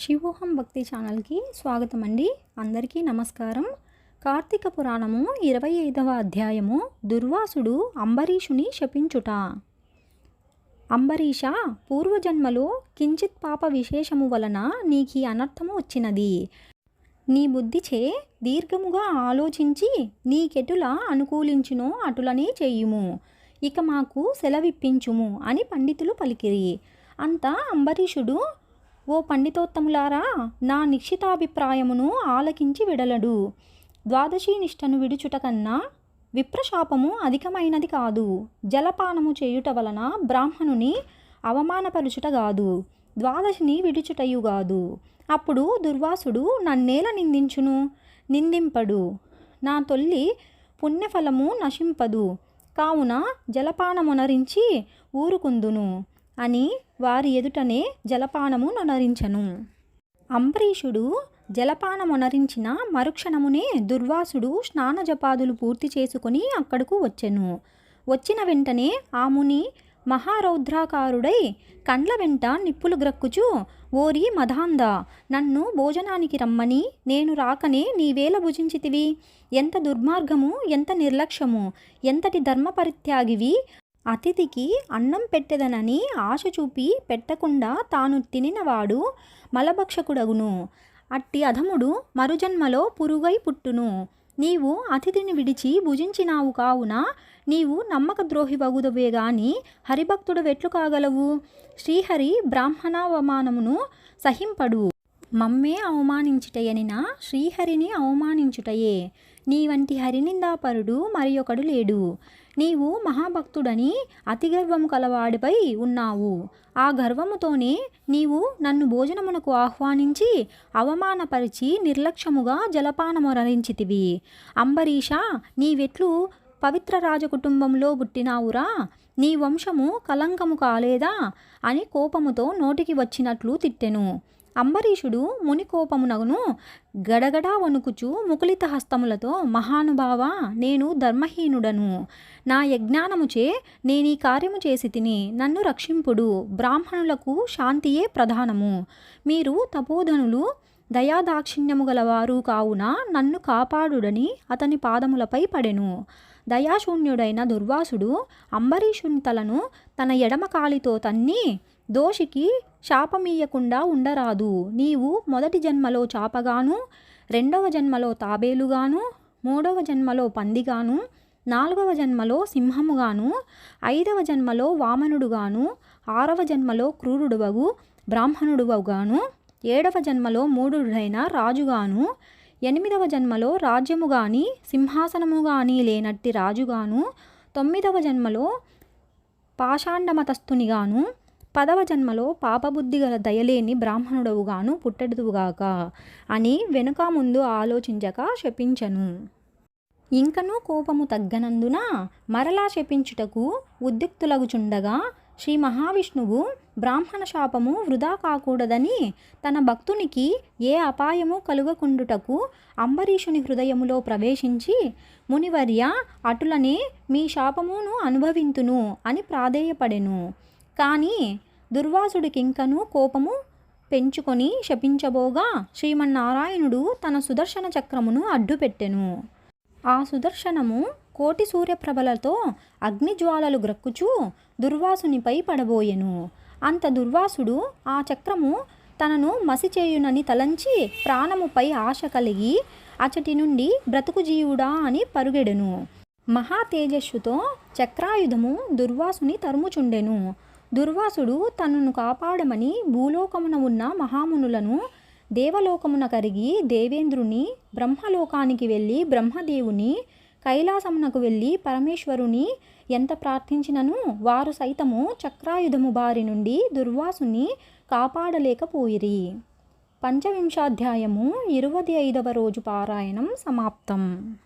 శివోహం భక్తి ఛానల్కి స్వాగతం అండి అందరికీ నమస్కారం. కార్తీక పురాణము ఇరవై ఐదవ అధ్యాయము దుర్వాసుడు అంబరీషుని శపించుట. అంబరీష పూర్వజన్మలో కించిత్ పాప విశేషము వలన నీకి అనర్థము వచ్చినది. నీ బుద్ధిచే దీర్ఘముగా ఆలోచించి నీకెటులా అనుకూలించునో అటులనే చేయుము. ఇక మాకు సెలవిప్పించుము అని పండితులు పలికిరి. అంతా అంబరీషుడు ఓ పండితోత్తములారా నా నిశ్చితాభిప్రాయమును ఆలకించి విడలడు. ద్వాదశీ నిష్టను విడుచుట కన్నా విప్రశాపము అధికమైనది కాదు. జలపానము చేయుట వలన బ్రాహ్మణుని అవమానపరుచుట కాదు ద్వాదశిని విడుచుటయు కాదు అప్పుడు దుర్వాసుడు నన్నేల నిందించును? నిందింపడు. నా తొల్లి పుణ్యఫలము నశింపదు. కావున జలపానమునరించి ఊరుకుందును. అని వారి ఎదుటనే జలపానము నొనరించను. అంబరీషుడు జలపానమునరించిన మరుక్షణమునే దుర్వాసుడు స్నానజపాదులు పూర్తి చేసుకుని అక్కడకు వచ్చెను. వచ్చిన వెంటనే ఆ ముని మహారౌద్రాకారుడై కండ్ల వెంట నిప్పులు గ్రక్కుచు ఓరి మధాంద నన్ను భోజనానికి రమ్మని నేను రాకనే నీవేల భుజించితివి. ఎంత దుర్మార్గము ఎంత నిర్లక్ష్యము ఎంతటి ధర్మపరిత్యాగివి అతిథికి అన్నం పెట్టెదనని ఆశ చూపి పెట్టకుండా తాను తినినవాడు మలభక్షకుడగును. అట్టి అధముడు మరుజన్మలో పురుగై పుట్టును. నీవు అతిథిని విడిచి భుజించినావు కావున నీవు నమ్మక ద్రోహి ద్రోహివగుదవే గాని హరిభక్తుడు వెట్లు కాగలవు. శ్రీహరి బ్రాహ్మణావమానమును సహింపడు. మమ్మే అవమానించుటయనినా శ్రీహరిని అవమానించుటయే. నీ వంటి హరినిందాపరుడు మరి ఒకడు లేడు. నీవు మహాభక్తుడని అతి గర్వము కలవాడిపై ఉన్నావు. ఆ గర్వముతోనే నీవు నన్ను భోజనమునకు ఆహ్వానించి అవమానపరిచి నిర్లక్ష్యముగా జలపానమొరరించితివి. అంబరీష నీవెట్లు పవిత్ర రాజకుటుంబంలో పుట్టినావురా. నీ వంశము కలంకము కాలేదా అని కోపముతో నోటికి వచ్చినట్లు తిట్టెను. అంబరీషుడు ముని కోపమునగును గడగడా వణుకుచు ముకులిత హస్తములతో మహానుభావ నేను ధర్మహీనుడను. నా యజ్ఞానముచే నేనీ కార్యము చేసి తిని నన్ను రక్షింపుడు బ్రాహ్మణులకు శాంతియే ప్రధానము. మీరు తపోధనులు దయాదాక్షిణ్యము గలవారు కావున నన్ను కాపాడుడని అతని పాదములపై పడెను. దయాశూన్యుడైన దుర్వాసుడు అంబరీషుని తలను తన ఎడమ కాలితో తన్ని దోషికి శాపమీయకుండా ఉండరాదు. నీవు మొదటి జన్మలో చాపగాను రెండవ జన్మలో తాబేలుగాను మూడవ జన్మలో పందిగాను నాలుగవ జన్మలో సింహముగాను ఐదవ జన్మలో వామనుడుగాను ఆరవ జన్మలో క్రూరుడువగు బ్రాహ్మణుడువగాను ఏడవ జన్మలో మూడుడైన రాజుగాను ఎనిమిదవ జన్మలో రాజ్యము గాని సింహాసనము గాని లేనట్టి రాజుగాను తొమ్మిదవ జన్మలో పాషాండమతస్థునిగాను పదవ జన్మలో పాపబుద్ధి గల దయలేని బ్రాహ్మణుడవుగాను పుట్టెడుదువుగాక అని వెనుక ముందు ఆలోచించక శపించను. ఇంకనూ కోపము తగ్గనందున మరలా శపించుటకు ఉద్యుక్తులగుచుండగా శ్రీ మహావిష్ణువు బ్రాహ్మణ శాపము వృధా కాకూడదని తన భక్తునికి ఏ అపాయము కలుగకుండుటకు అంబరీషుని హృదయములో ప్రవేశించి మునివర్య అటులనే మీ శాపమును అనుభవింతును అని ప్రాధేయపడెను. కానీ దుర్వాసుడికింకను కోపము పెంచుకొని శపించబోగా శ్రీమన్నారాయణుడు తన సుదర్శన చక్రమును అడ్డుపెట్టెను. ఆ సుదర్శనము కోటి సూర్యప్రభలతో అగ్నిజ్వాలలు గ్రక్కుచూ దుర్వాసునిపై పడబోయెను. అంత దుర్వాసుడు ఆ చక్రము తనను మసిచేయునని తలంచి ప్రాణముపై ఆశ కలిగి అచటి నుండి బ్రతుకు జీవుడా అని పరుగెడెను. మహా తేజస్సుతో చక్రాయుధము దుర్వాసుని తరుముచుండెను. దుర్వాసుడు తనను కాపాడమని భూలోకమున ఉన్న మహామునులను దేవలోకమున కరిగి దేవేంద్రుని బ్రహ్మలోకానికి వెళ్ళి బ్రహ్మదేవుని కైలాసమునకు వెళ్ళి పరమేశ్వరుని ఎంత ప్రార్థించినను వారు సైతము చక్రాయుధము బారి నుండి దుర్వాసుని కాపాడలేకపోయిరి. పంచవింశాధ్యాయము ఇరవై ఐదవ రోజు పారాయణం సమాప్తం.